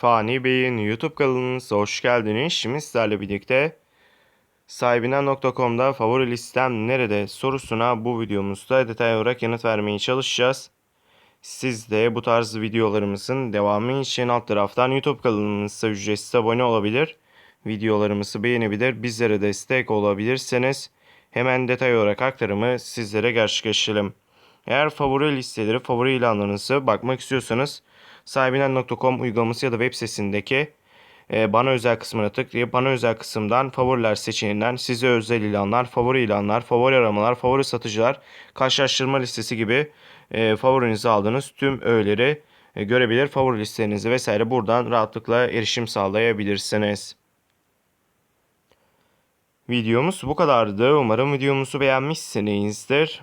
Fani Bey'in YouTube kanalınıza hoş geldiniz. Şimdi sizlerle birlikte sahibinden.com'da favori listem nerede sorusuna bu videomuzda detaylı olarak yanıt vermeye çalışacağız. Siz de bu tarz videolarımızın devamı için alt taraftan YouTube kanalımıza ücretsiz abone olabilir. Videolarımızı beğenebilir, bizlere destek olabilirseniz hemen detay olarak aktarımı sizlere gerçekleştirelim. Eğer favori listeleri, favori ilanlarınızı bakmak istiyorsanız sahibinden.com uygulaması ya da web sitesindeki e, bana özel kısmına tıklayıp bana özel kısımdan favoriler seçeneğinden size özel ilanlar, favori ilanlar, favori aramalar, favori satıcılar, karşılaştırma listesi gibi e, favorinizi aldığınız tüm öğeleri e, görebilir. Favori listelerinizi vesaire buradan rahatlıkla erişim sağlayabilirsiniz. Videomuz bu kadardı. Umarım videomuzu beğenmişsinizdir.